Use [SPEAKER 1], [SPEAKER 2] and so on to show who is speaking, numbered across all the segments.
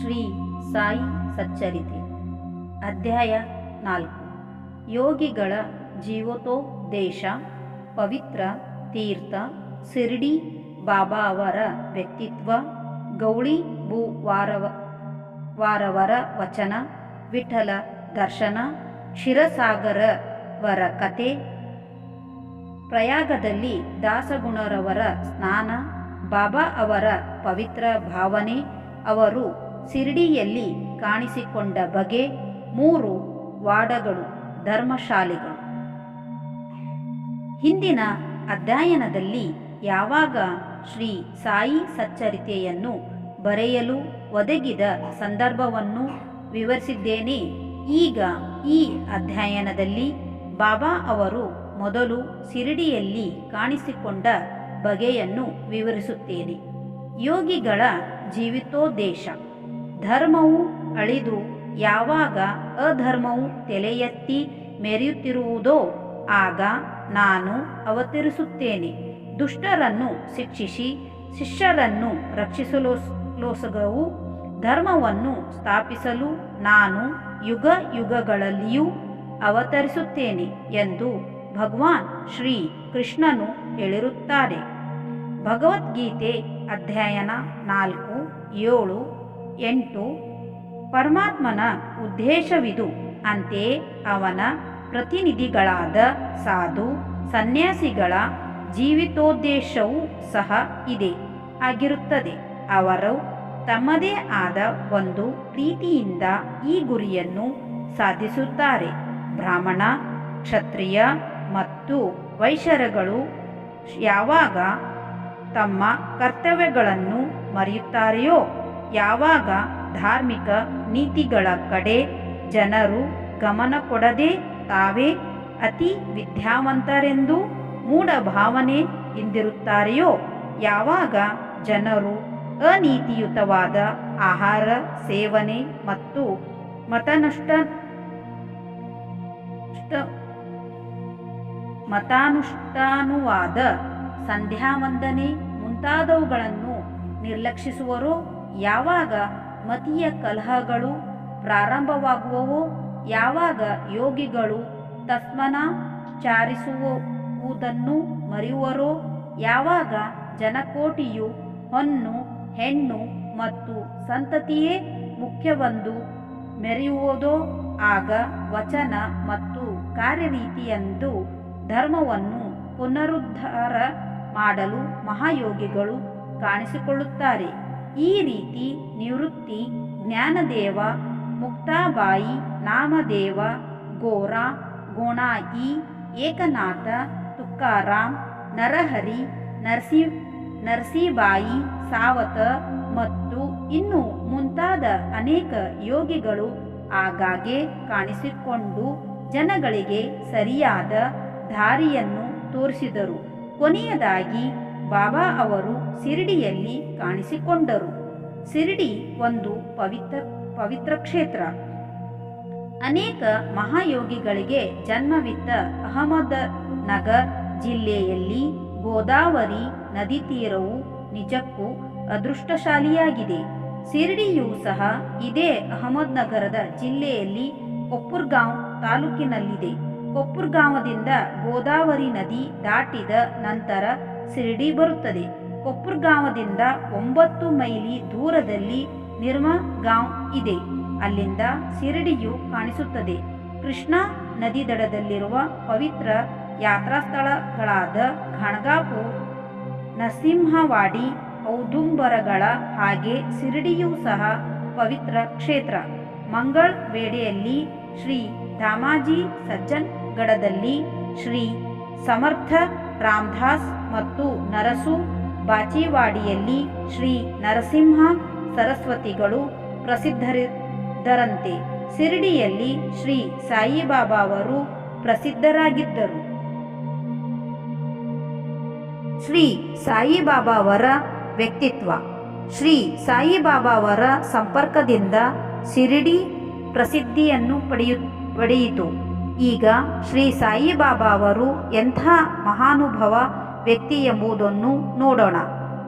[SPEAKER 1] ಶ್ರೀ ಸಾಯಿ ಸಚ್ಚರಿತೆ. ಅಧ್ಯಾಯ ನಾಲ್ಕು. ಯೋಗಿಗಳ ಜೀವತೋದ್ದೇಶ ಪವಿತ್ರ, ತೀರ್ಥ, ಶಿರ್ಡಿ ಬಾಬಾ ಅವರ ವ್ಯಕ್ತಿತ್ವ, ಗೌಳಿ ಭೂ ವಾರವ, ವಾರವರ ವಚನ, ವಿಠಲ ದರ್ಶನ ಕ್ಷೀರಸಾಗರವರ ಕತೆ ಪ್ರಯಾಗದಲ್ಲಿ ದಾಸಗುಣರವರ ಸ್ನಾನ, ಬಾಬಾ ಅವರ ಪವಿತ್ರ ಭಾವನೆ, ಅವರು ಶಿರ್ಡಿಯಲ್ಲಿ ಕಾಣಿಸಿಕೊಂಡ ಬಗೆ ಮೂರು ವಾಡಗಳು ಧರ್ಮಶಾಲೆಗಳು. ಹಿಂದಿನ ಅಧ್ಯಯನದಲ್ಲಿ ಯಾವಾಗ ಶ್ರೀ ಸಾಯಿ ಸಚ್ಚರಿತೆಯನ್ನು ಬರೆಯಲು ಒದಗಿದ ಸಂದರ್ಭವನ್ನು ವಿವರಿಸಿದ್ದೇನೆ, ಈಗ ಈ ಅಧ್ಯಯನದಲ್ಲಿ ಬಾಬಾ ಅವರು ಮೊದಲು ಶಿರಡಿಯಲ್ಲಿ ಕಾಣಿಸಿಕೊಂಡ ಬಗೆಯನ್ನು ವಿವರಿಸುತ್ತೇನೆ. ಯೋಗಿಗಳ ಜೀವಿತೋದ್ದೇಶ. ಧರ್ಮವು ಅಳಿದು ಯಾವಾಗ ಅಧರ್ಮವು ತಲೆಯೆತ್ತಿ ಮೆರೆಯುತ್ತಿರುವುದೋ ಆಗ ನಾನು ಅವತರಿಸುತ್ತೇನೆ. ದುಷ್ಟರನ್ನು ಶಿಕ್ಷಿಸಿ ಶಿಷ್ಯರನ್ನು ರಕ್ಷಿಸಲೋಸಗವು. ಧರ್ಮವನ್ನು ಸ್ಥಾಪಿಸಲು ನಾನು ಯುಗ ಯುಗಗಳಲ್ಲಿಯೂ ಅವತರಿಸುತ್ತೇನೆ ಎಂದು ಭಗವಾನ್ ಶ್ರೀ ಕೃಷ್ಣನು ಹೇಳಿರುತ್ತಾರೆ. ಭಗವದ್ಗೀತೆ ಅಧ್ಯಯನ ನಾಲ್ಕು, ಏಳು ಎಂಟು, ಪರಮಾತ್ಮನ ಉದ್ದೇಶವಿದು ಅಂತೆಯೇ ಅವನ ಪ್ರತಿನಿಧಿಗಳಾದ ಸಾಧು, ಸನ್ಯಾಸಿಗಳ ಜೀವಿತೋದ್ದೇಶವೂ ಸಹ ಇದೆ, ಆಗಿರುತ್ತದೆ. ಅವರು ತಮ್ಮದೇ ಆದ ಒಂದು ರೀತಿಯಿಂದ ಈ ಗುರಿಯನ್ನು ಸಾಧಿಸುತ್ತಾರೆ. ಬ್ರಾಹ್ಮಣ, ಕ್ಷತ್ರಿಯ ಮತ್ತು ವೈಶ್ಯರುಗಳು ಯಾವಾಗ ತಮ್ಮ ಕರ್ತವ್ಯಗಳನ್ನು ಮರೆಯುತ್ತಾರೆಯೋ ಯಾವಾಗ ಧಾರ್ಮಿಕ ನೀತಿಗಳ ಕಡೆ ಜನರು ಗಮನ ಕೊಡದೆ ತಾವೇ ಅತಿ ವಿದ್ಯಾವಂತರೆಂದು ಮೂಢ ಭಾವನೆ ಇಂದಿರುತ್ತಾರೆಯೋ ಯಾವಾಗ ಜನರು ಅನೀತಿಯುತವಾದ ಆಹಾರ, ಸೇವನೆ ಮತ್ತು ಮತನಷ್ಟ ಮತಾನುಷ್ಠಾನುವಾದ ಸಂಧ್ಯಾವಂದನೆ ಮುಂತಾದವುಗಳನ್ನು ನಿರ್ಲಕ್ಷಿಸುವರೋ ಯಾವಾಗ ಮತೀಯ ಕಲಹಗಳು ಪ್ರಾರಂಭವಾಗುವವೋ, ಯಾವಾಗ ಯೋಗಿಗಳು ತಸ್ಮನ ಚಾರಿಸುವುದನ್ನು ಮರೆಯುವರೋ, ಯಾವಾಗ ಜನಕೋಟಿಯು ಹೊನ್ನು, ಹೆಣ್ಣು ಮತ್ತು ಸಂತತಿಯೇ ಮುಖ್ಯವೆಂದು ಮೆರೆಯುವುದೋ, ಆಗ ವಚನ ಮತ್ತು ಕಾರ್ಯರೀತಿಯಂದು ಧರ್ಮವನ್ನು ಪುನರುದ್ಧಾರ ಮಾಡಲು ಮಹಾಯೋಗಿಗಳು ಕಾಣಿಸಿಕೊಳ್ಳುತ್ತಾರೆ. ಈ ರೀತಿ ನಿವೃತ್ತಿ ಜ್ಞಾನದೇವ, ಮುಕ್ತಾಬಾಯಿ, ನಾಮದೇವ, ಗೋರಾ, ಗೋಣಾಯಿ, ಏಕನಾಥ ತುಕಾರಾಮ್ ನರಹರಿ, ನರಸಿ, ನರಸಿಬಾಯಿ, ಸಾವತ ಮತ್ತು ಇನ್ನು ಮುಂತಾದ ಅನೇಕ ಯೋಗಿಗಳು ಆಗಾಗ್ಗೆ ಕಾಣಿಸಿಕೊಂಡು ಜನಗಳಿಗೆ ಸರಿಯಾದ ದಾರಿಯನ್ನು ತೋರಿಸಿದರು. ಕೊನೆಯದಾಗಿ ಬಾಬಾ ಅವರು ಶಿರಡಿಯಲ್ಲಿ ಕಾಣಿಸಿಕೊಂಡರು. ಶಿರಡಿ ಒಂದು ಪವಿತ್ರ ಪವಿತ್ರ ಕ್ಷೇತ್ರ. ಅನೇಕ ಮಹಾಯೋಗಿಗಳಿಗೆ ಜನ್ಮವಿದ್ದ ಅಹಮದ ನಗರ್ ಜಿಲ್ಲೆಯಲ್ಲಿ ಗೋದಾವರಿ ನದಿ ತೀರವು ನಿಜಕ್ಕೂ ಅದೃಷ್ಟಶಾಲಿಯಾಗಿದೆ. ಶಿರಡಿಯೂ ಸಹ ಇದೇ ಅಹಮದ್ನಗರದ ಜಿಲ್ಲೆಯಲ್ಲಿ ಕೊಪ್ಪುರ್ಗಾಂವ್ ತಾಲೂಕಿನಲ್ಲಿದೆ. ಕೊಪ್ಪುರ್ಗಾಂವದಿಂದ ಗೋದಾವರಿ ನದಿ ದಾಟಿದ ನಂತರ ಶಿರಡಿ ಬರುತ್ತದೆ. ಕೊಪ್ಪುರ್ಗಾಂವದಿಂದ ಒಂಬತ್ತು ಮೈಲಿ ದೂರದಲ್ಲಿ ನಿರ್ಮಗಾಂವ್ ಇದೆ. ಅಲ್ಲಿಂದ ಶಿರಡಿಯು ಕಾಣಿಸುತ್ತದೆ. ಕೃಷ್ಣಾ ನದಿ ದಡದಲ್ಲಿರುವ ಪವಿತ್ರ ಯಾತ್ರಾ ಸ್ಥಳಗಳಾದ ಘಣಗಾಪುರ್ ನರಸಿಂಹವಾಡಿ, ಔದುಂಬರಗಳ ಹಾಗೆ ಶಿರಡಿಯೂ ಸಹ ಪವಿತ್ರ ಕ್ಷೇತ್ರ. ಮಂಗಳ್ ವೇಳೆಯಲ್ಲಿ ಶ್ರೀ ದಾಮಾಜಿ ಸಜ್ಜನ್ಗಡದಲ್ಲಿ ಶ್ರೀ ಸಮರ್ಥ ರಾಮದಾಸ್ ಮತ್ತು ನರಸು ಬಾಚಿವಾಡಿಯಲ್ಲಿ ಶ್ರೀ ನರಸಿಂಹ ಸರಸ್ವತಿಗಳು ಪ್ರಸಿದ್ಧರಿದ್ದರಂತೆ. ಶಿರಡಿಯಲ್ಲಿ ಶ್ರೀ ಸಾಯಿಬಾಬಾ ಅವರು ಪ್ರಸಿದ್ಧರಾಗಿದ್ದರು. ಶ್ರೀ ಸಾಯಿಬಾಬಾ ಅವರ ವ್ಯಕ್ತಿತ್ವ. ಶ್ರೀ ಸಾಯಿಬಾಬಾ ಅವರ ಸಂಪರ್ಕದಿಂದ ಶಿರಡಿ ಪ್ರಸಿದ್ಧಿಯನ್ನು ಪಡೆಯು, ಪಡೆಯಿತು. ಈಗ ಶ್ರೀ ಸಾಯಿಬಾಬಾ ಅವರು ಎಂಥ ಮಹಾನುಭವ ವ್ಯಕ್ತಿ ಎಂಬುದನ್ನು ನೋಡೋಣ.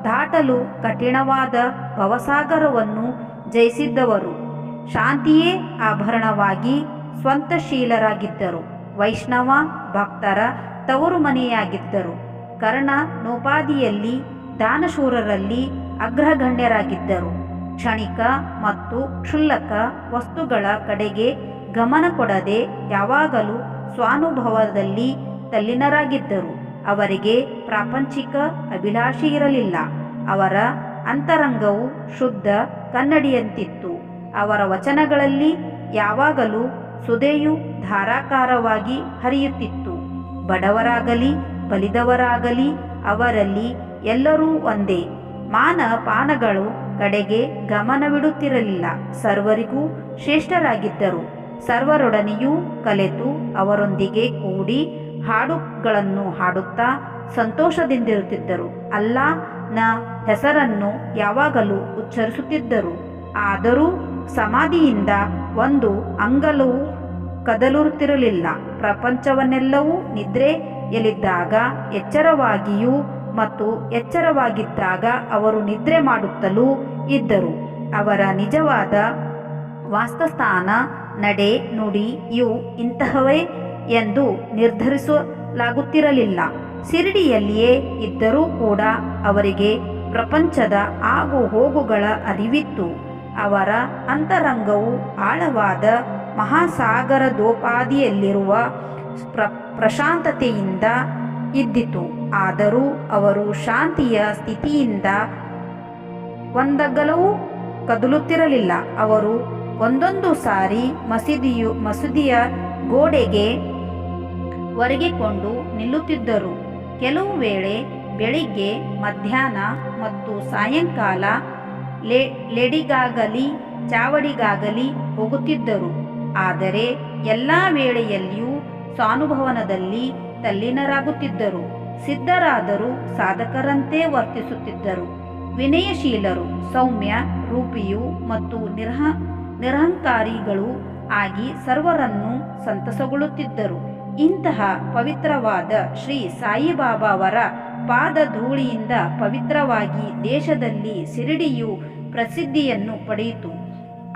[SPEAKER 1] ದಾಟಲು ಕಠಿಣವಾದ ಭವಸಾಗರವನ್ನು ಜಯಿಸಿದ್ದವರು. ಶಾಂತಿಯೇ ಆಭರಣವಾಗಿ ಸ್ವಂತಶೀಲರಾಗಿದ್ದರು. ವೈಷ್ಣವ ಭಕ್ತರ ತವರು ಮನೆಯಾಗಿದ್ದರು ಕರ್ಣ ನೋಪಾದಿಯಲ್ಲಿ ದಾನಶೂರರಲ್ಲಿ ಅಗ್ರಗಣ್ಯರಾಗಿದ್ದರು. ಕ್ಷಣಿಕ ಮತ್ತು ಕ್ಷುಲ್ಲಕ ವಸ್ತುಗಳ ಕಡೆಗೆ ಗಮನ ಕೊಡದೆ ಯಾವಾಗಲೂ ಸ್ವಾನುಭವದಲ್ಲಿ ತಲ್ಲಿನರಾಗಿದ್ದರು. ಅವರಿಗೆ ಪ್ರಾಪಂಚಿಕ ಅಭಿಲಾಷೆ ಇರಲಿಲ್ಲ. ಅವರ ಅಂತರಂಗವು ಶುದ್ಧ ಕನ್ನಡಿಯಂತಿತ್ತು. ಅವರ ವಚನಗಳಲ್ಲಿ ಯಾವಾಗಲೂ ಸುದೆಯು ಧಾರಾಕಾರವಾಗಿ ಹರಿಯುತ್ತಿತ್ತು. ಬಡವರಾಗಲಿ, ಬಲಿದವರಾಗಲಿ, ಅವರಲ್ಲಿ ಎಲ್ಲರೂ ಒಂದೇ. ಮಾನ ಪಾನಗಳು ಕಡೆಗೆ ಗಮನವಿಡುತ್ತಿರಲಿಲ್ಲ. ಸರ್ವರಿಗೂ ಶ್ರೇಷ್ಠರಾಗಿದ್ದರು. ಸರ್ವರೊಡನೆಯೂ ಕಲೆತು ಅವರೊಂದಿಗೆ ಕೂಡಿ ಹಾಡುಗಳನ್ನು ಹಾಡುತ್ತಾ ಸಂತೋಷದಿಂದಿರುತ್ತಿದ್ದರು. ನ ಹೆಸರನ್ನು ಯಾವಾಗಲೂ ಉಚ್ಚರಿಸುತ್ತಿದ್ದರು. ಆದರೂ ಸಮಾಧಿಯಿಂದ ಒಂದು ಅಂಗಲವು ಕದಲುತ್ತಿರಲಿಲ್ಲ. ಪ್ರಪಂಚವನ್ನೆಲ್ಲವೂ ನಿದ್ರೆಯಲ್ಲಿದ್ದಾಗ ಎಚ್ಚರವಾಗಿಯೂ ಮತ್ತು ಎಚ್ಚರವಾಗಿದ್ದಾಗ ಅವರು ನಿದ್ರೆ ಮಾಡುತ್ತಲೂ ಇದ್ದರು. ಅವರ ನಿಜವಾದ ವಾಸ್ತಸ್ಥಾನ ನಡೆ, ನುಡಿ ಇವು ಇಂತಹವೇ ಎಂದು ನಿರ್ಧರಿಸಲಾಗುತ್ತಿರಲಿಲ್ಲ. ಸಿರಿಡಿಯಲ್ಲಿಯೇ ಇದ್ದರೂ ಕೂಡ ಅವರಿಗೆ ಪ್ರಪಂಚದ ಆಗು ಹೋಗುಗಳ ಅರಿವಿತ್ತು. ಅವರ ಅಂತರಂಗವು ಆಳವಾದ ಮಹಾಸಾಗರದೋಪಾದಿಯಲ್ಲಿರುವ ಪ್ರ, ಪ್ರಶಾಂತತೆಯಿಂದ ಇದ್ದಿತು. ಆದರೂ ಅವರು ಶಾಂತಿಯ ಸ್ಥಿತಿಯಿಂದ ಒಂದಗಲವೂ ಕದಲುತ್ತಿರಲಿಲ್ಲ. ಅವರು ಒಂದೊಂದು ಸಾರಿ ಮಸೀದಿಯು, ಮಸೀದಿಯ ಗೋಡೆಗೆ ಒರಗಿಕೊಂಡು ನಿಲ್ಲುತ್ತಿದ್ದರು. ಕೆಲವು ವೇಳೆ ಬೆಳಿಗ್ಗೆ ಮಧ್ಯಾಹ್ನ ಮತ್ತು ಸಾಯಂಕಾಲ ಲೆಡಿಗಾಗಲಿ, ಚಾವಡಿಗಾಗಲಿ ಹೋಗುತ್ತಿದ್ದರು. ಆದರೆ ಎಲ್ಲ ವೇಳೆಯಲ್ಲಿಯೂ ಸ್ವಾನುಭವನದಲ್ಲಿ ತಲ್ಲೀನರಾಗುತ್ತಿದ್ದರು. ಸಿದ್ಧರಾದರೂ ಸಾಧಕರಂತೆ ವರ್ತಿಸುತ್ತಿದ್ದರು. ವಿನಯಶೀಲರು, ಸೌಮ್ಯ, ರೂಪಿಯು ಮತ್ತು ನಿರಹ, ನಿರಹಂಕಾರಿಗಳು ಆಗಿ ಸರ್ವರನ್ನು ಸಂತಸಗೊಳ್ಳುತ್ತಿದ್ದರು. ಇಂತಹ ಪವಿತ್ರವಾದ ಶ್ರೀ ಸಾಯಿಬಾಬಾವರ ಪಾದ ಧೂಳಿಯಿಂದ ಪವಿತ್ರವಾಗಿ ದೇಶದಲ್ಲಿ ಸಿರಿಡಿಯು ಪ್ರಸಿದ್ಧಿಯನ್ನು ಪಡೆಯಿತು.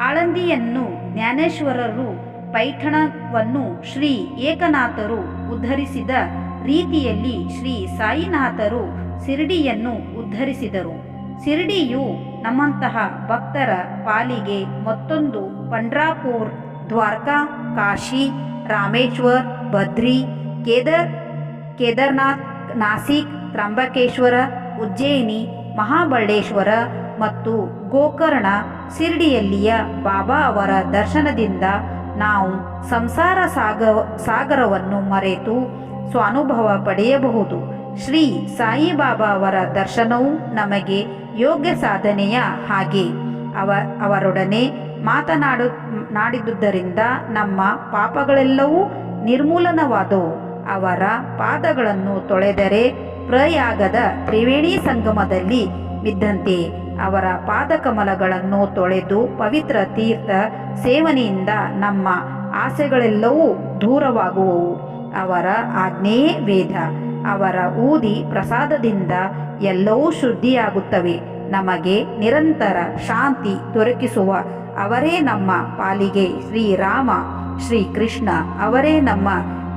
[SPEAKER 1] ಆಳಂದಿಯನ್ನು ಜ್ಞಾನೇಶ್ವರರು ಪೈಠಣವನ್ನು ಶ್ರೀ ಏಕನಾಥರು ಉದ್ಧರಿಸಿದ ರೀತಿಯಲ್ಲಿ ಶ್ರೀ ಸಾಯಿನಾಥರು ಶಿರಡಿಯನ್ನು ಉದ್ಧರಿಸಿದರು. ಶಿರಡಿಯು ನಮ್ಮಂತಹ ಭಕ್ತರ ಪಾಲಿಗೆ ಮತ್ತೊಂದು ಪಂಡ್ರಾಪುರ್, ದ್ವಾರಕಾ, ಕಾಶಿ, ರಾಮೇಶ್ವರ್ ಬದ್ರಿ ಕೇದರ್, ಕೇದಾರ್ನಾಥ್, ನಾಸಿಕ್ ತ್ರಂಬಕೇಶ್ವರ ಉಜ್ಜಯಿನಿ, ಮಹಾಬಳ್ಳೇಶ್ವರ ಮತ್ತು ಗೋಕರ್ಣ ಶಿರಡಿಯಲ್ಲಿಯ ಬಾಬಾ ಅವರ ದರ್ಶನದಿಂದ ನಾವು ಸಂಸಾರ ಸಾಗ, ಸಾಗರವನ್ನು ಮರೆತು ಸ್ವಾನುಭವ ಪಡೆಯಬಹುದು. ಶ್ರೀ ಸಾಯಿಬಾಬಾ ಅವರ ದರ್ಶನವು ನಮಗೆ ಯೋಗ್ಯ ಸಾಧನೆಯ ಹಾಗೆ. ಅವ, ಅವರೊಡನೆ ಮಾತನಾಡು, ನಾಡಿದ್ದುದರಿಂದ ನಮ್ಮ ಪಾಪಗಳೆಲ್ಲವೂ ನಿರ್ಮೂಲನವಾದವು. ಅವರ ಪಾದಗಳನ್ನು ತೊಳೆದರೆ ಪ್ರಯಾಗದ ತ್ರಿವೇಣಿ ಸಂಗಮದಲ್ಲಿ ಬಿದ್ದಂತೆ ಅವರ ಪಾದಕಮಲಗಳನ್ನು ತೊಳೆದು ಪವಿತ್ರ ತೀರ್ಥ ಸೇವನೆಯಿಂದ ನಮ್ಮ ಆಸೆಗಳೆಲ್ಲವೂ ದೂರವಾಗುವವು. ಅವರ ಆಜ್ಞೆಯೇ ವೇದ. ಅವರ ಊದಿ ಪ್ರಸಾದದಿಂದ ಎಲ್ಲವೂ ಶುದ್ಧಿಯಾಗುತ್ತವೆ. ನಮಗೆ ನಿರಂತರ ಶಾಂತಿ ದೊರಕಿಸುವ ಅವರೇ ನಮ್ಮ ಪಾಲಿಗೆ ಶ್ರೀರಾಮ, ಶ್ರೀಕೃಷ್ಣ ಅವರೇ ನಮ್ಮ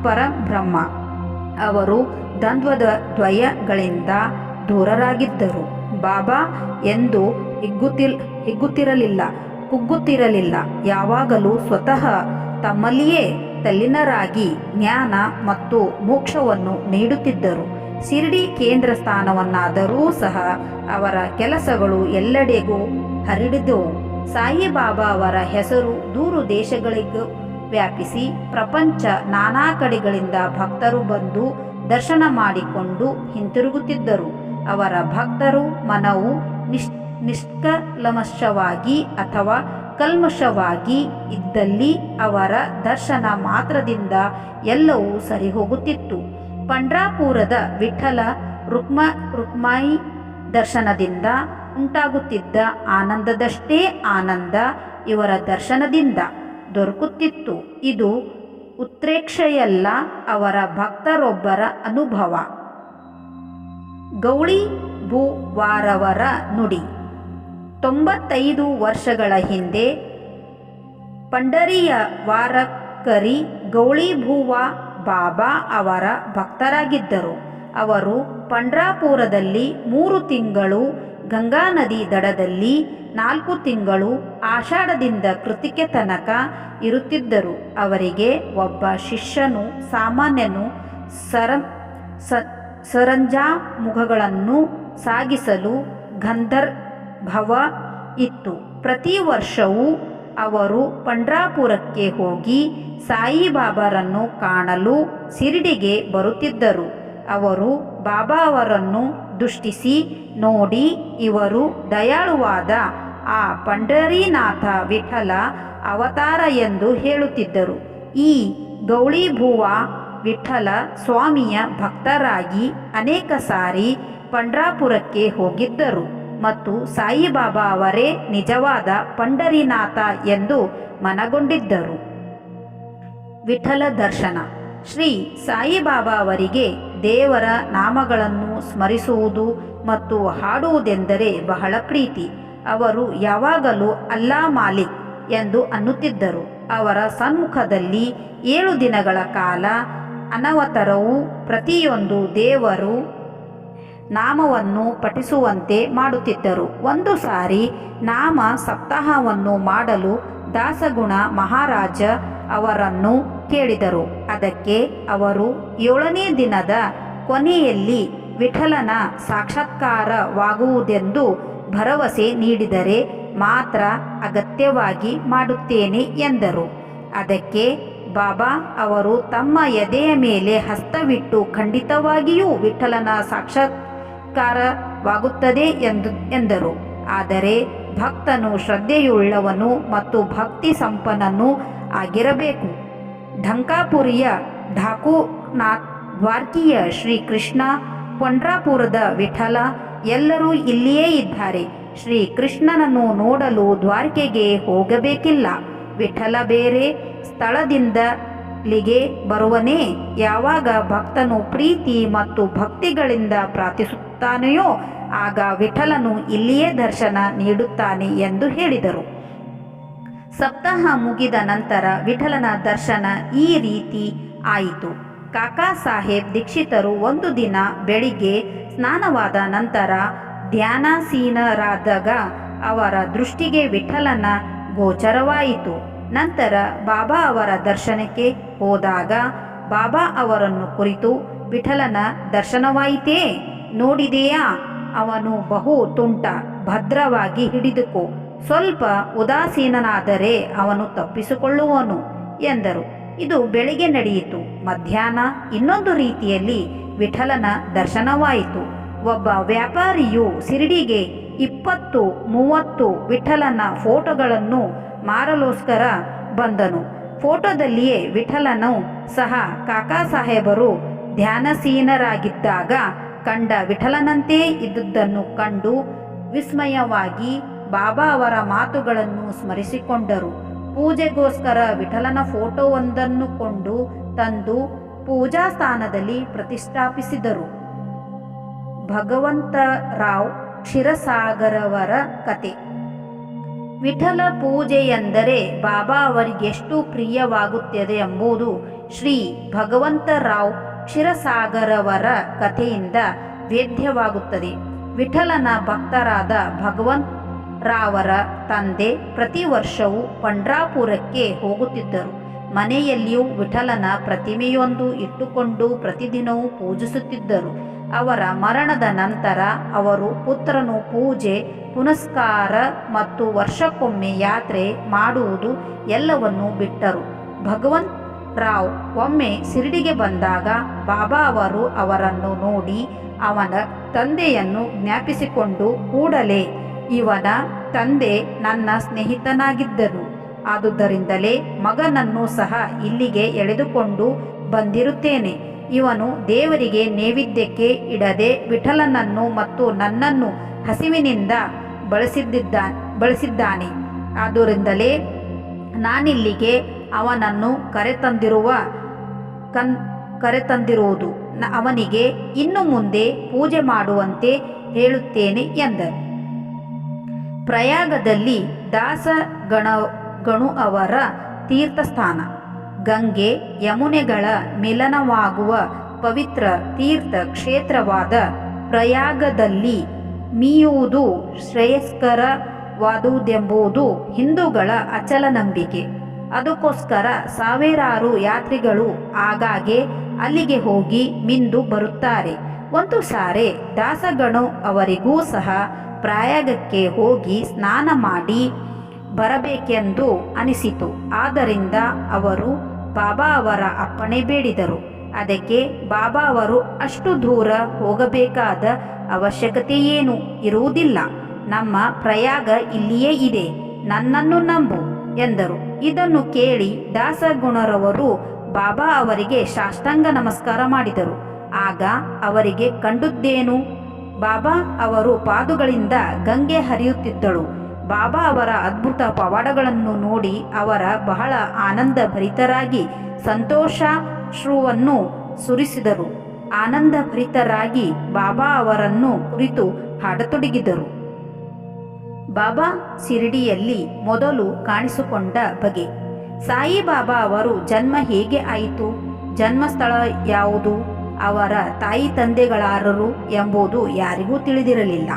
[SPEAKER 1] ಪರಬ್ರಹ್ಮ. ಅವರು ದ್ವಂದ್ವದ ದ್ವಯಗಳಿಂದ ದೂರರಾಗಿದ್ದರು. ಬಾಬಾ ಎಂದು ಹಿಗ್ಗುತ್ತಿಲ್, ಹಿಗ್ಗುತ್ತಿರಲಿಲ್ಲ, ಕುಗ್ಗುತ್ತಿರಲಿಲ್ಲ. ಯಾವಾಗಲೂ ಸ್ವತಃ ತಮ್ಮಲ್ಲಿಯೇ ತಲ್ಲೀನರಾಗಿ ಜ್ಞಾನ ಮತ್ತು ಮೋಕ್ಷವನ್ನು ನೀಡುತ್ತಿದ್ದರು. ಶಿರಡಿ ಕೇಂದ್ರ ಸ್ಥಾನವನ್ನಾದರೂ ಸಹ ಅವರ ಕೆಲಸಗಳು ಎಲ್ಲೆಡೆಗೂ ಹರಡಿದವು. ಸಾಯಿಬಾಬಾ ಅವರ ಹೆಸರು ದೂರು ದೇಶಗಳಿಗೂ ವ್ಯಾಪಿಸಿ ಪ್ರಪಂಚ ನಾನಾ ಕಡೆಗಳಿಂದ ಭಕ್ತರು ಬಂದು ದರ್ಶನ ಮಾಡಿಕೊಂಡು ಹಿಂತಿರುಗುತ್ತಿದ್ದರು. ಅವರ ಭಕ್ತರು ಮನವು ನಿಷ್ ನಿಷ್ಕಲಮಶವಾಗಿ ಅಥವಾ ಕಲ್ಮಶವಾಗಿ ಇದ್ದಲ್ಲಿ ಅವರ ದರ್ಶನ ಮಾತ್ರದಿಂದ ಎಲ್ಲವೂ ಸರಿ ಹೋಗುತ್ತಿತ್ತು ಪಂಡ್ರಾಪುರದ ವಿಠಲ ರುಕ್ಮ ರುಕ್ಮಾಯಿ ದರ್ಶನದಿಂದ ಉಂಟಾಗುತ್ತಿದ್ದ ಆನಂದದಷ್ಟೇ ಆನಂದ ಇವರ ದರ್ಶನದಿಂದ ದೊರಕುತ್ತಿತ್ತು. ಇದು ಉತ್ಪ್ರೇಕ್ಷೆಯಲ್ಲ ಅವರ ಭಕ್ತರೊಬ್ಬರ ಅನುಭವ. ಗೌಳಿ ಭೂವಾರವರ ನುಡಿ. ತೊಂಬತ್ತೈದು ವರ್ಷಗಳ ಹಿಂದೆ ಪಂಡರಿಯ ವಾರಕರಿ ಗೌಳಿಭೂವ ಬಾಬಾ ಅವರ ಭಕ್ತರಾಗಿದ್ದರು. ಅವರು ಪಂಡ್ರಾಪುರದಲ್ಲಿ ಮೂರು ತಿಂಗಳು, ಗಂಗಾ ನದಿ ದಡದಲ್ಲಿ ನಾಲ್ಕು ತಿಂಗಳು ಆಷಾಢದಿಂದ ಕೃತಿಕೆ ತನಕ ಇರುತ್ತಿದ್ದರು. ಅವರಿಗೆ ಒಬ್ಬ ಶಿಷ್ಯನು, ಸಾಮಾನ್ಯನು ಸರ ಸರಂಜಾಮುಖಗಳನ್ನು ಸಾಗಿಸಲು ಗಂಧರ್ಭವ ಇತ್ತು. ಪ್ರತಿ ವರ್ಷವೂ ಅವರು ಪಂಡ್ರಾಪುರಕ್ಕೆ ಹೋಗಿ ಸಾಯಿಬಾಬಾರನ್ನು ಕಾಣಲು ಶಿರಡಿಗೆ ಬರುತ್ತಿದ್ದರು. ಅವರು ಬಾಬಾ ಅವರನ್ನು ದೃಷ್ಟಿಸಿ ನೋಡಿ ಇವರು ದಯಾಳುವಾದ ಆ ಪಂಡರೀನಾಥ ವಿಠಲ ಅವತಾರ ಎಂದು ಹೇಳುತ್ತಿದ್ದರು. ಈ ಗೌಳಿಭುವ ವಿಠಲ ಸ್ವಾಮಿಯ ಭಕ್ತರಾಗಿ ಅನೇಕ ಸಾರಿ ಪಂಡ್ರಾಪುರಕ್ಕೆ ಹೋಗಿದ್ದರು. ಮತ್ತು ಸಾಯಿಬಾಬಾ ಅವರೇ ನಿಜವಾದ ಪಂಡರಿನಾಥ ಎಂದು ಮನಗೊಂಡಿದ್ದರು. ವಿಠಲ ದರ್ಶನ. ಶ್ರೀ ಸಾಯಿಬಾಬಾ ಅವರಿಗೆ ದೇವರ ನಾಮಗಳನ್ನು ಸ್ಮರಿಸುವುದು ಮತ್ತು ಹಾಡುವುದೆಂದರೆ ಬಹಳ ಪ್ರೀತಿ. ಅವರು ಯಾವಾಗಲೂ ಅಲ್ಲಾ ಮಾಲಿಕ್ ಎಂದು ಅನ್ನುತ್ತಿದ್ದರು. ಅವರ ಸನ್ಮುಖದಲ್ಲಿ ಏಳು ದಿನಗಳ ಕಾಲ ಅನವತರವು ಪ್ರತಿಯೊಂದು ದೇವರು ನಾಮವನ್ನು ಪಠಿಸುವಂತೆ ಮಾಡುತ್ತಿದ್ದರು. ಒಂದು ಸಾರಿ ನಾಮ ಸಪ್ತಾಹವನ್ನು ಮಾಡಲು ದಾಸಗುಣ ಮಹಾರಾಜ ಅವರನ್ನು ಕೇಳಿದರು. ಅದಕ್ಕೆ ಅವರು ಏಳನೇ ದಿನದ ಕೊನೆಯಲ್ಲಿ ವಿಠಲನ ಸಾಕ್ಷಾತ್ಕಾರವಾಗುವುದೆಂದು ಭರವಸೆ ನೀಡಿದರೆ ಮಾತ್ರ ಅಗತ್ಯವಾಗಿ ಮಾಡುತ್ತೇನೆ ಎಂದರು. ಅದಕ್ಕೆ ಬಾಬಾ ಅವರು ತಮ್ಮ ಎದೆಯ ಮೇಲೆ ಹಸ್ತವಿಟ್ಟು ಖಂಡಿತವಾಗಿಯೂ ವಿಠಲನ ಸಾಕ್ಷಾತ್ಕಾರವಾಗುತ್ತದೆ ಎಂದು ಎಂದರು. ಆದರೆ ಭಕ್ತನು ಶ್ರದ್ಧೆಯುಳ್ಳವನು ಮತ್ತು ಭಕ್ತಿ ಸಂಪನ್ನನು ಆಗಿರಬೇಕು. ಢಂಕಾಪುರಿಯ ಢಾಕುನಾಥ್ ದ್ವಾರ್ಕಿಯ ಶ್ರೀಕೃಷ್ಣ, ಪಂಡ್ರಾಪುರದ ವಿಠಲ ಎಲ್ಲರೂ ಇಲ್ಲಿಯೇ ಇದ್ದಾರೆ. ಶ್ರೀ ಕೃಷ್ಣನನ್ನು ನೋಡಲು ದ್ವಾರಕೆಗೆ ಹೋಗಬೇಕಿಲ್ಲ. ವಿಠಲ ಬೇರೆ ಸ್ಥಳದಿಂದಲಿಗೆ ಬರುವನೇ? ಯಾವಾಗ ಭಕ್ತನು ಪ್ರೀತಿ ಮತ್ತು ಭಕ್ತಿಗಳಿಂದ ಪ್ರಾರ್ಥಿಸುತ್ತಾನೆಯೋ, ಆಗ ವಿಠಲನು ಇಲ್ಲಿಯೇ ದರ್ಶನ ನೀಡುತ್ತಾನೆ ಎಂದು ಹೇಳಿದರು. ಸಪ್ತಾಹ ಮುಗಿದ ನಂತರ ವಿಠಲನ ದರ್ಶನ ಈ ರೀತಿ ಆಯಿತು. ಕಾಕಾ ಸಾಹೇಬ್ ದೀಕ್ಷಿತರು ಒಂದು ದಿನ ಬೆಳಿಗ್ಗೆ ಸ್ನಾನವಾದ ನಂತರ ಧ್ಯಾನಾಸೀನರಾದಾಗ ಅವರ ದೃಷ್ಟಿಗೆ ವಿಠಲನ ಗೋಚರವಾಯಿತು. ನಂತರ ಬಾಬಾ ಅವರ ದರ್ಶನಕ್ಕೆ ಹೋದಾಗ ಬಾಬಾ ಅವರನ್ನು ಕುರಿತು, ವಿಠಲನ ದರ್ಶನವಾಯಿತೇ? ನೋಡಿದೆಯಾ? ಅವನು ಬಹು ತುಂಟ, ಭದ್ರವಾಗಿ ಹಿಡಿದುಕೊ. ಸ್ವಲ್ಪ ಉದಾಸೀನನಾದರೆ ಅವನು ತಪ್ಪಿಸಿಕೊಳ್ಳುವನು ಎಂದರು. ಇದು ಬೆಳಿಗ್ಗೆ ನಡೆಯಿತು. ಮಧ್ಯಾಹ್ನ ಇನ್ನೊಂದು ರೀತಿಯಲ್ಲಿ ವಿಠಲನ ದರ್ಶನವಾಯಿತು. ಒಬ್ಬ ವ್ಯಾಪಾರಿಯು ಸಿರಿಡಿಗೆ ಇಪ್ಪತ್ತು, ಮೂವತ್ತು ವಿಠಲನ ಫೋಟೋಗಳನ್ನು ಮಾರಲೋಸ್ಕರ ಬಂದನು. ಫೋಟೋದಲ್ಲಿಯೇ ವಿಠಲನು ಸಹ ಕಾಕಾ ಸಾಹೇಬರು ಧ್ಯಾನಸೀನರಾಗಿದ್ದಾಗ ಕಂಡ ವಿಠಲನಂತೆ ಇದ್ದುದನ್ನು ಕಂಡು ವಿಸ್ಮಯವಾಗಿ ಬಾಬಾ ಅವರ ಮಾತುಗಳನ್ನು ಸ್ಮರಿಸಿಕೊಂಡರು. ಪೂಜೆಗೋಸ್ಕರ ವಿಠಲನ ಫೋಟೋವೊಂದನ್ನು ಕೊಂಡು ತಂದು ಪೂಜಾ ಸ್ಥಾನದಲ್ಲಿ ಪ್ರತಿಷ್ಠಾಪಿಸಿದರು. ಭಗವಂತರಾವ್ ಕ್ಷೀರಸಾಗರವರ ಕತೆ. ವಿಠಲ ಪೂಜೆಯೆಂದರೆ ಬಾಬಾ ಅವರಿಗೆಷ್ಟು ಪ್ರಿಯವಾಗುತ್ತದೆ ಎಂಬುದು ಶ್ರೀ ಭಗವಂತರಾವ್ ಕ್ಷೀರಸಾಗರವರ ಕಥೆಯಿಂದ ವೇದ್ಯವಾಗುತ್ತದೆ. ವಿಠಲನ ಭಕ್ತರಾದ ಭಗವಂತ ರಾವರ ತಂದೆ ಪ್ರತಿ ವರ್ಷವೂ ಪಂಡ್ರಾಪುರಕ್ಕೆ ಹೋಗುತ್ತಿದ್ದರು. ಮನೆಯಲ್ಲಿಯೂ ವಿಠಲನ ಪ್ರತಿಮೆಯೊಂದು ಇಟ್ಟುಕೊಂಡು ಪ್ರತಿದಿನವೂ ಪೂಜಿಸುತ್ತಿದ್ದರು. ಅವರ ಮರಣದ ನಂತರ ಅವರು ಪುತ್ರನು ಪೂಜೆ, ಪುನಸ್ಕಾರ ಮತ್ತು ವರ್ಷಕ್ಕೊಮ್ಮೆ ಯಾತ್ರೆ ಮಾಡುವುದು ಎಲ್ಲವನ್ನೂ ಬಿಟ್ಟರು. ಭಗವಂತ್ ರಾವ್ ಒಮ್ಮೆ ಶಿರಡಿಗೆ ಬಂದಾಗ ಬಾಬಾ ಅವರು ಅವರನ್ನು ನೋಡಿ, ಅವನ ತಂದೆಯನ್ನು ಜ್ಞಾಪಿಸಿಕೊಂಡು ಕೂಡಲೇ, ಇವನ ತಂದೆ ನನ್ನ ಸ್ನೇಹಿತನಾಗಿದ್ದನು. ಆದುದರಿಂದಲೇ ಮಗನನ್ನು ಸಹ ಇಲ್ಲಿಗೆ ಎಳೆದುಕೊಂಡು ಬಂದಿರುತ್ತೇನೆ. ಇವನು ದೇವರಿಗೆ ನೈವೇದ್ಯಕ್ಕೆ ಇಡದೆ ವಿಠಲನನ್ನು ಮತ್ತು ನನ್ನನ್ನು ಹಸಿವಿನಿಂದ ಬಳಸಿದ್ದ ಬಳಸಿದ್ದಾನೆ. ಆದ್ದರಿಂದಲೇ ನಾನಿಲ್ಲಿಗೆ ಅವನನ್ನು ಕರೆತಂದಿರುವ ಕನ್, ಕರೆತಂದಿರುವುದು. ಅವನಿಗೆ ಇನ್ನು ಮುಂದೆ ಪೂಜೆ ಮಾಡುವಂತೆ ಹೇಳುತ್ತೇನೆ ಎಂದರು ಪ್ರಯಾಗದಲ್ಲಿ ದಾಸಗಣ, ಗಣು ಅವರ ತೀರ್ಥಸ್ಥಾನ. ಗಂಗೆ ಯಮುನೆಗಳ ಮಿಲನವಾಗುವ ಪವಿತ್ರ ತೀರ್ಥ ಕ್ಷೇತ್ರವಾದ ಪ್ರಯಾಗದಲ್ಲಿ ಮೀಯುವುದು ಶ್ರೇಯಸ್ಕರವಾದುದೆಂಬುದು ಹಿಂದೂಗಳ ಅಚಲ ನಂಬಿಕೆ ಅದಕ್ಕೋಸ್ಕರ ಸಾವಿರಾರು ಯಾತ್ರಿಗಳು ಆಗಾಗ್ಗೆ ಅಲ್ಲಿಗೆ ಹೋಗಿ ಮಿಂದು ಬರುತ್ತಾರೆ. ಒಂದು ಸಾರೆ ದಾಸಗಣು ಅವರಿಗೂ ಸಹ ಪ್ರಯಾಗಕ್ಕೆ ಹೋಗಿ ಸ್ನಾನ ಮಾಡಿ ಬರಬೇಕೆಂದು ಅನಿಸಿತು. ಆದ್ದರಿಂದ ಅವರು ಬಾಬಾ ಅವರ ಅಪ್ಪಣೆ ಬೇಡಿದರು. ಅದಕ್ಕೆ ಬಾಬಾ ಅವರು ಅಷ್ಟು ದೂರ ಹೋಗಬೇಕಾದ ಅವಶ್ಯಕತೆಯೇನು ಇರುವುದಿಲ್ಲ. ನಮ್ಮ ಪ್ರಯಾಗ ಇಲ್ಲಿಯೇ ಇದೆ. ನನ್ನನ್ನು ನಂಬು ಎಂದರು. ಇದನ್ನು ಕೇಳಿ ದಾಸಗುಣರವರು ಬಾಬಾ ಅವರಿಗೆ ಸಾಷ್ಟಾಂಗ ನಮಸ್ಕಾರ ಮಾಡಿದರು. ಆಗ ಅವರಿಗೆ ಕಂಡುದ್ದೇನು? ಬಾಬಾ ಅವರು ಪಾದುಗಳಿಂದ ಗಂಗೆ ಹರಿಯುತ್ತಿದ್ದಳು. ಬಾಬಾ ಅವರ ಅದ್ಭುತ ಪವಾಡಗಳನ್ನು ನೋಡಿ ಅವರ ಬಹಳ ಆನಂದ ಭರಿತರಾಗಿ ಸಂತೋಷಾಶ್ರುವನ್ನು ಸುರಿಸಿದರು. ಆನಂದ ಭರಿತರಾಗಿ ಬಾಬಾ ಅವರನ್ನು ಕುರಿತು ಹಾಡತೊಡಗಿದರು. ಬಾಬಾ ಶಿರಡಿಯಲ್ಲಿ ಮೊದಲು ಕಾಣಿಸಿಕೊಂಡ ಬಗೆ. ಸಾಯಿಬಾಬಾ ಅವರು ಜನ್ಮ ಹೇಗೆ ಆಯಿತು? ಜನ್ಮಸ್ಥಳ ಯಾವುದು? ಅವರ ತಾಯಿ ತಂದೆಗಳಾರರು ಎಂಬುದು ಯಾರಿಗೂ ತಿಳಿದಿರಲಿಲ್ಲ.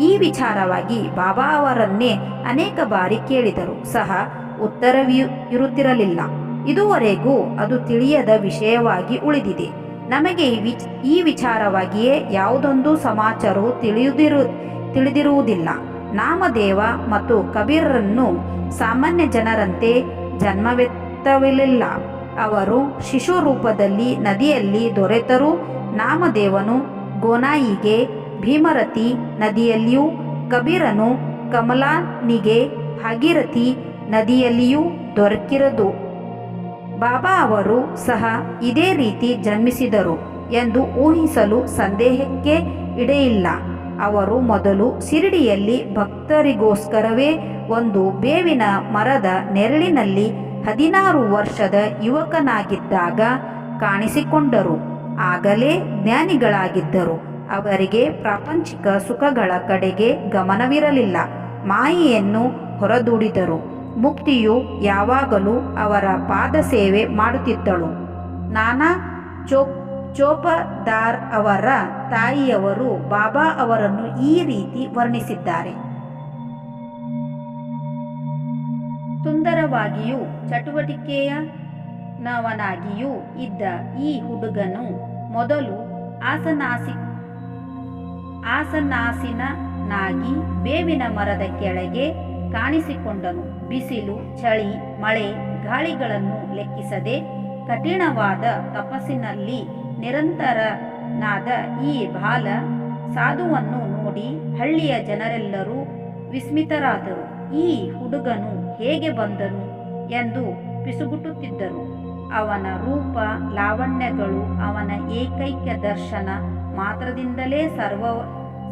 [SPEAKER 1] ಈ ವಿಚಾರವಾಗಿ ಬಾಬಾ ಅವರನ್ನೇ ಅನೇಕ ಬಾರಿ ಕೇಳಿದರು. ಸಹ ಉತ್ತರವಿಯು ಇರುತ್ತಿರಲಿಲ್ಲ. ಇದುವರೆಗೂ ಅದು ತಿಳಿಯದ ವಿಷಯವಾಗಿ ಉಳಿದಿದೆ. ನಮಗೆ ಈ ವಿಚಾರವಾಗಿಯೇ ಯಾವುದೊಂದು ಸಮಾಚಾರವು ತಿಳಿಯುದಿರು ತಿಳಿದಿರುವುದಿಲ್ಲ. ನಾಮದೇವ ಮತ್ತು ಕಬೀರರನ್ನು ಸಾಮಾನ್ಯ ಜನರಂತೆ ಜನ್ಮವೆತ್ತವಿರಲಿಲ್ಲ ಅವರು ಶಿಶು ರೂಪದಲ್ಲಿ ನದಿಯಲ್ಲಿ ದೊರೆತರೂ ನಾಮದೇವನು ಗೋನಾಯಿಗೆ ಭೀಮರತಿ ನದಿಯಲ್ಲಿಯೂ, ಕಬೀರನು ಕಮಲಾನಿಗೆ ಭಾಗೀರಥಿ ನದಿಯಲ್ಲಿಯೂ ದೊರಕಿರದು. ಬಾಬಾ ಅವರು ಸಹ ಇದೇ ರೀತಿ ಜನ್ಮಿಸಿದರು ಎಂದು ಊಹಿಸಲು ಸಂದೇಹಕ್ಕೆ ಇಡೆಯಿಲ್ಲ. ಅವರು ಮೊದಲು ಶಿರಡಿಯಲ್ಲಿ ಭಕ್ತರಿಗೋಸ್ಕರವೇ ಒಂದು ಬೇವಿನ ಮರದ ನೆರಳಿನಲ್ಲಿ ಹದಿನಾರು ವರ್ಷದ ಯುವಕನಾಗಿದ್ದಾಗ ಕಾಣಿಸಿಕೊಂಡರು. ಆಗಲೇ ಜ್ಞಾನಿಗಳಾಗಿದ್ದರು. ಅವರಿಗೆ ಪ್ರಾಪಂಚಿಕ ಸುಖಗಳ ಕಡೆಗೆ ಗಮನವಿರಲಿಲ್ಲ. ಮಾಯೆಯನ್ನು ಹೊರದೂಡಿದರು. ಮುಕ್ತಿಯು ಯಾವಾಗಲೂ ಅವರ ಪಾದ ಸೇವೆ ಮಾಡುತ್ತಿದ್ದಳು. ನಾನಾ ಚೋಪ್, ಚೋಪದಾರ್ ಅವರ ತಾಯಿಯವರು ಬಾಬಾ ಅವರನ್ನು ಈ ರೀತಿ ವರ್ಣಿಸಿದ್ದಾರೆ. ಸುಂದರವಾಗಿಯೂ ಚಟುವಟಿಕೆಯನವನಾಗಿಯೂ ಇದ್ದ ಈ ಹುಡುಗನು ಮೊದಲು ಆಸನಾಸಿ ಆಸನಾಸಿನಾಗಿ ಬೇವಿನ ಮರದ ಕೆಳಗೆ ಕಾಣಿಸಿಕೊಂಡನು. ಬಿಸಿಲು, ಚಳಿ, ಮಳೆ, ಗಾಳಿಗಳನ್ನು ಲೆಕ್ಕಿಸದೆ ಕಠಿಣವಾದ ತಪಸ್ಸಿನಲ್ಲಿ ನಿರಂತರನಾದ ಈ ಬಾಲ ಸಾಧುವನ್ನು ನೋಡಿ ಹಳ್ಳಿಯ ಜನರೆಲ್ಲರೂ ವಿಸ್ಮಿತರಾದರು. ಈ ಹುಡುಗನು ಹೇಗೆ ಬಂದನು ಎಂದು ಪಿಸುಗುಟ್ಟುತ್ತಿದ್ದರು. ಅವನ ರೂಪ, ಲಾವಣ್ಯಗಳು ಅವನ ಏಕೈಕ ದರ್ಶನ ಮಾತ್ರದಿಂದಲೇ ಸರ್ವ,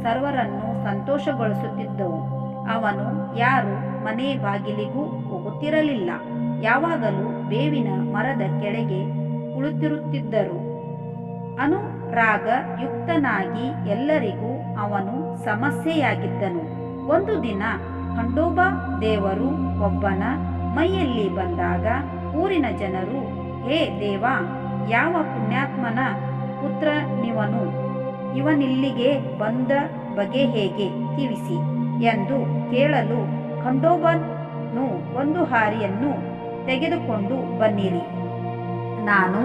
[SPEAKER 1] ಸರ್ವರನ್ನು ಸಂತೋಷಗೊಳಿಸುತ್ತಿದ್ದವು. ಅವನು ಯಾರು ಮನೆ ಬಾಗಿಲಿಗೂ ಹೋಗುತ್ತಿರಲಿಲ್ಲ. ಯಾವಾಗಲೂ ಬೇವಿನ ಮರದ ಕೆಳಗೆ ಕುಳಿತಿರುತ್ತಿದ್ದರು. ಅನುರಾಗ ಯುಕ್ತನಾಗಿ ಎಲ್ಲರಿಗೂ ಅವನು ಸಮಸ್ಯೆಯಾಗಿದ್ದನು. ಒಂದು ದಿನ ಖಂಡೋಬ ದೇವರು ಒಬ್ಬನ ಮೈಯಲ್ಲಿ ಬಂದಾಗ ಊರಿನ ಜನರು, ಹೇ ದೇವ, ಯಾವ ಪುಣ್ಯಾತ್ಮನ ಪುತ್ರನಿವನು? ಇವನಿಲ್ಲಿಗೆ ಬಂದ ಬಗೆ ಹೇಗೆ ತಿಳಿಸಿ ಎಂದು ಕೇಳಲು ಖಂಡೋಬನು ಒಂದು ಹಾರಿಯನ್ನು ತೆಗೆದುಕೊಂಡು ಬನ್ನಿರಿ. ನಾನು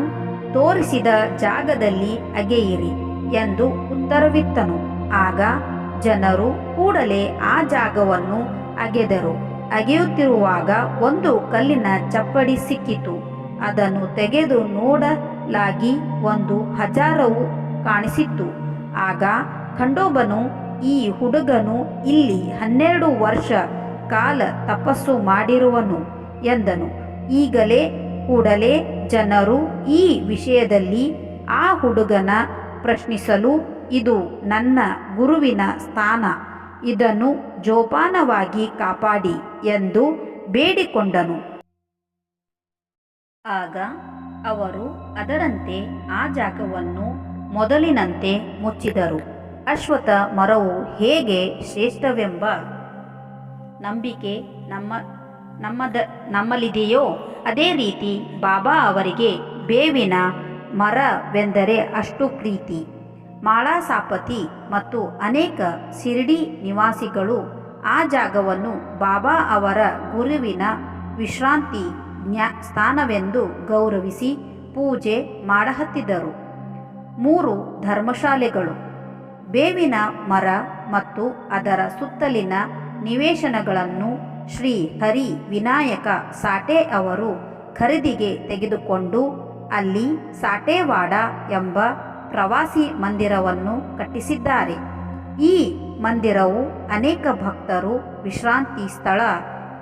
[SPEAKER 1] ತೋರಿಸಿದ ಜಾಗದಲ್ಲಿ ಅಗೆಯಿರಿ ಎಂದು ಉತ್ತರವಿತ್ತನು. ಆಗ ಜನರು ಕೂಡಲೇ ಆ ಜಾಗವನ್ನು ಅಗೆದರು. ಅಗೆಯುತ್ತಿರುವಾಗ ಒಂದು ಕಲ್ಲಿನ ಚಪ್ಪಡಿ ಸಿಕ್ಕಿತು. ಅದನ್ನು ತೆಗೆದು ನೋಡಲಾಗಿ ಒಂದು ಹಜಾರವು ಕಾಣಿಸಿತ್ತು. ಆಗ ಖಂಡೋಬನು ಈ ಹುಡುಗನು ಇಲ್ಲಿ ಹನ್ನೆರಡು ವರ್ಷ ಕಾಲ ತಪಸ್ಸು ಮಾಡಿರುವನು ಎಂದನು. ಈಗಲೇ ಕೂಡಲೇ ಜನರು ಈ ವಿಷಯದಲ್ಲಿ ಆ ಹುಡುಗನ ಪ್ರಶ್ನಿಸಲು ಇದು ನನ್ನ ಗುರುವಿನ ಸ್ಥಾನ, ಇದನ್ನು ಜೋಪಾನವಾಗಿ ಕಾಪಾಡಿ ಎಂದು ಬೇಡಿಕೊಂಡನು. ಆಗ ಅವರು ಅದರಂತೆ ಆ ಜಾಗವನ್ನು ಮೊದಲಿನಂತೆ ಮುಚ್ಚಿದರು. ಅಶ್ವಥ ಮರವು ಹೇಗೆ ಶ್ರೇಷ್ಠವೆಂಬ ನಂಬಿಕೆ ನಮ್ಮ, ನಮ್ಮದ, ನಮ್ಮಲ್ಲಿದೆಯೋ ಅದೇ ರೀತಿ ಬಾಬಾ ಅವರಿಗೆ ಬೇವಿನ ಮರವೆಂದರೆ ಅಷ್ಟು ಪ್ರೀತಿ. ಮಾಳಾಸಾಪತಿ ಮತ್ತು ಅನೇಕ ಶಿರಡಿ ನಿವಾಸಿಗಳು ಆ ಜಾಗವನ್ನು ಬಾಬಾ ಅವರ ಗುರುವಿನ ವಿಶ್ರಾಂತಿ ಜ್ಞಾ ಸ್ಥಾನವೆಂದು ಗೌರವಿಸಿ ಪೂಜೆ ಮಾಡಹತ್ತಿದರು ಮೂರು ಧರ್ಮಶಾಲೆಗಳು. ಬೇವಿನ ಮರ ಮತ್ತು ಅದರ ಸುತ್ತಲಿನ ನಿವೇಶನಗಳನ್ನು ಶ್ರೀ ಹರಿ ವಿನಾಯಕ ಸಾಟೆ ಅವರು ಖರೀದಿಗೆ ತೆಗೆದುಕೊಂಡು ಅಲ್ಲಿ ಸಾಟೇವಾಡ ಎಂಬ ಪ್ರವಾಸಿ ಮಂದಿರವನ್ನು ಕಟ್ಟಿಸಿದ್ದಾರೆ. ಈ ಮಂದಿರವು ಅನೇಕ ಭಕ್ತರು ವಿಶ್ರಾಂತಿ ಸ್ಥಳ,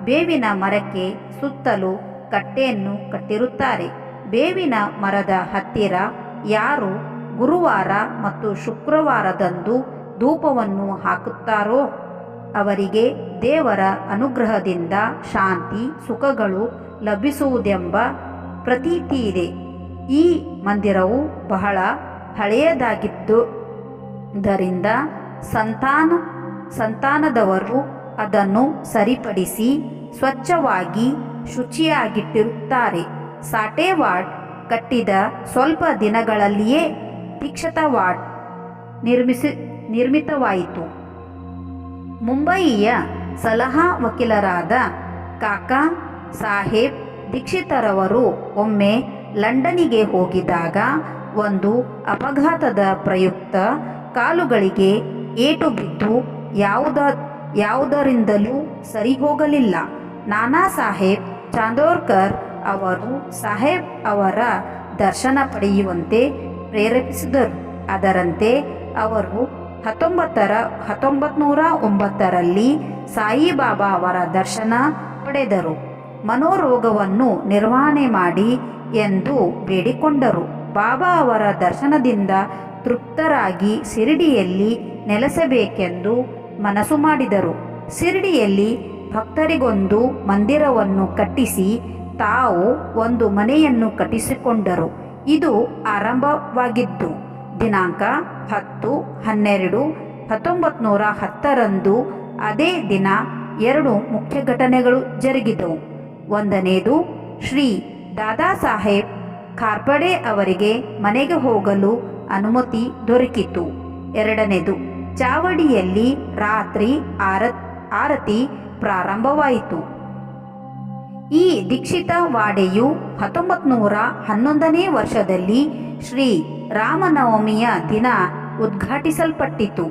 [SPEAKER 1] ಬೇವಿನ ಮರಕ್ಕೆ ಸುತ್ತಲೂ ಕಟ್ಟೆಯನ್ನು ಕಟ್ಟಿರುತ್ತಾರೆ. ಬೇವಿನ ಮರದ ಹತ್ತಿರ ಯಾರು ಗುರುವಾರ ಮತ್ತು ಶುಕ್ರವಾರದಂದು ಧೂಪವನ್ನು ಹಾಕುತ್ತಾರೋ? ಅವರಿಗೆ ದೇವರ ಅನುಗ್ರಹದಿಂದ ಶಾಂತಿ, ಸುಖಗಳು ಲಭಿಸುವುದೆಂಬ ಪ್ರತೀತಿ ಇದೆ ಈ ಮಂದಿರವು ಬಹಳ ಹಳೆಯದಾಗಿದ್ದುದರಿಂದ ಸಂತಾನ, ಸಂತಾನದವರು ಅದನ್ನು ಸರಿಪಡಿಸಿ ಸ್ವಚ್ಛವಾಗಿ ಶುಚಿಯಾಗಿಟ್ಟಿರುತ್ತಾರೆ. ಸಾಟೇವಾಡ್ ಕಟ್ಟಿದ ಸ್ವಲ್ಪ ದಿನಗಳಲ್ಲಿಯೇ ದೀಕ್ಷಿತವಾಡ್ ನಿರ್ಮಿಸಿ, ನಿರ್ಮಿತವಾಯಿತು. ಮುಂಬಯಿಯ ಸಲಹಾ ವಕೀಲರಾದ ಕಾಕಾ ಸಾಹೇಬ್ ದೀಕ್ಷಿತರವರು ಒಮ್ಮೆ ಲಂಡನಿಗೆ ಹೋಗಿದಾಗ ಒಂದು ಅಪಘಾತದ ಪ್ರಯುಕ್ತ ಕಾಲುಗಳಿಗೆ ಏಟು ಬಿದ್ದು ಯಾವುದ, ಯಾವುದರಿಂದಲೂ ಸರಿಹೋಗಲಿಲ್ಲ. ನಾನಾ ಸಾಹೇಬ್ ಚಾಂದೋರ್ಕರ್ ಅವರು ಸಾಹೇಬ್ ಅವರ ದರ್ಶನ ಪಡೆಯುವಂತೆ ಪ್ರೇರೇಪಿಸಿದರು. ಅದರಂತೆ ಅವರು ಹತ್ತೊಂಬತ್ತರ ಹತ್ತೊಂಬತ್ತು ನೂರ ಒಂಬತ್ತರಲ್ಲಿ ಸಾಯಿಬಾಬಾ ಅವರ ದರ್ಶನ ಪಡೆದರು. ಮನೋರೋಗವನ್ನು ನಿರ್ವಹಣೆ ಮಾಡಿ ಎಂದು ಬೇಡಿಕೊಂಡರು. ಬಾಬಾ ಅವರ ದರ್ಶನದಿಂದ ತೃಪ್ತರಾಗಿ ಶಿರಡಿಯಲ್ಲಿ ನೆಲೆಸಬೇಕೆಂದು ಮನಸ್ಸು ಮಾಡಿದರು. ಶಿರಡಿಯಲ್ಲಿ ಭಕ್ತರಿಗೊಂದು ಮಂದಿರವನ್ನು ಕಟ್ಟಿಸಿ ತಾವು ಒಂದು ಮನೆಯನ್ನು ಕಟ್ಟಿಸಿಕೊಂಡರು. ಇದು ಆರಂಭವಾಗಿದ್ದು, ದಿನಾಂಕ ಹತ್ತು, ಹನ್ನೆರಡು ಹತ್ತೊಂಬತ್ತು ನೂರ ಹತ್ತರಂದು ಅದೇ ದಿನ ಎರಡು ಮುಖ್ಯ ಘಟನೆಗಳು ಜರುಗಿದವು ಒಂದನೆಯದು ಶ್ರೀ ದಾದಾ ಸಾಹೇಬ್ ಕಾರ್ಪಡೆ ಅವರಿಗೆ ಮನೆಗೆ ಹೋಗಲು ಅನುಮತಿ ದೊರಕಿತು. ಎರಡನೇದು, ಚಾವಡಿಯಲ್ಲಿ ರಾತ್ರಿ ಆರ ಆರತಿ ಪ್ರಾರಂಭವಾಯಿತು. ಈ ದೀಕ್ಷಿತ ವಾಡೆಯು ಹತ್ತೊಂಬತ್ತು ನೂರ ಹನ್ನೊಂದನೇ ವರ್ಷದಲ್ಲಿ ಶ್ರೀ ರಾಮನವಮಿಯ ದಿನ ಉದ್ಘಾಟಿಸಲ್ಪಟ್ಟಿತು.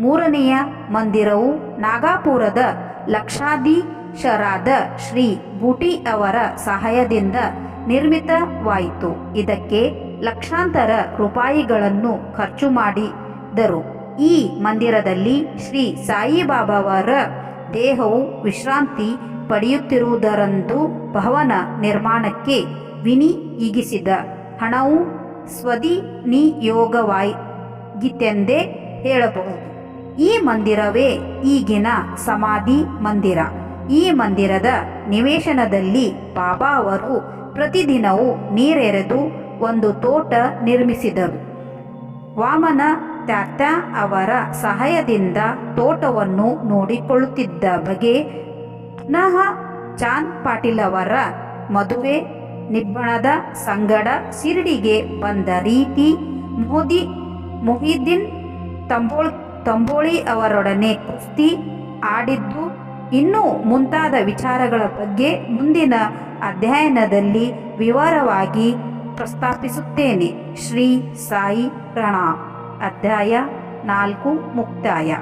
[SPEAKER 1] ಮೂರನೆಯ ಮಂದಿರವು ನಾಗಾಪುರದ ಲಕ್ಷಾಧೀಶರಾದ ಶ್ರೀ ಬೂಟಿ ಅವರ ಸಹಾಯದಿಂದ ನಿರ್ಮಿತವಾಯಿತು. ಇದಕ್ಕೆ ಲಕ್ಷಾಂತರ ರೂಪಾಯಿಗಳನ್ನು ಖರ್ಚು ಮಾಡಿದರು. ಈ ಮಂದಿರದಲ್ಲಿ ಶ್ರೀ ಸಾಯಿಬಾಬಾವರ ದೇಹವು ವಿಶ್ರಾಂತಿ ಪಡೆಯುತ್ತಿರುವುದರಂದು ಭವನ ನಿರ್ಮಾಣಕ್ಕೆ ವಿನಿ ಈಗಿಸಿದ. ಹಣವು ಸ್ವದಿನಿಯೋಗವಾಗಿತ್ತೆಂದೇ ಹೇಳಬಹುದು. ಈ ಮಂದಿರವೇ ಈಗಿನ ಸಮಾಧಿ ಮಂದಿರ. ಈ ಮಂದಿರದ ನಿವೇಶನದಲ್ಲಿ ಬಾಬಾ ಅವರು ಪ್ರತಿದಿನವೂ ನೀರೆರೆದು ಒಂದು ತೋಟ ನಿರ್ಮಿಸಿದರು. ವಾಮನ ತ್ಯಾತ್ಯ ಅವರ ಸಹಾಯದಿಂದ ತೋಟವನ್ನು ನೋಡಿಕೊಳ್ಳುತ್ತಿದ್ದ ಬಗೆ ಪುನಃ ಚಾಂದ್ ಪಾಟೀಲ್ ಅವರ ಮದುವೆ, ನಿಬ್ಬಣದ ಸಂಗಡ ಶಿರಡಿಗೆ ಬಂದ ರೀತಿ ಮೋದಿ, ಮೊಹಿದ್ದೀನ್, ತಂಬೋಳ್, ತಂಬೋಳಿ ಅವರೊಡನೆ ಕುಸ್ತಿ ಆಡಿದ್ದು. ಇನ್ನೂ ಮುಂತಾದ ವಿಚಾರಗಳ ಬಗ್ಗೆ ಮುಂದಿನ ಅಧ್ಯಯನದಲ್ಲಿ ವಿವರವಾಗಿ ಪ್ರಸ್ತಾಪಿಸುತ್ತೇನೆ. ಶ್ರೀ ಸಾಯಿ ಪ್ರಣಾಮ್ ಅಧ್ಯಾಯ ನಾಲ್ಕು ಮುಕ್ತಾಯ.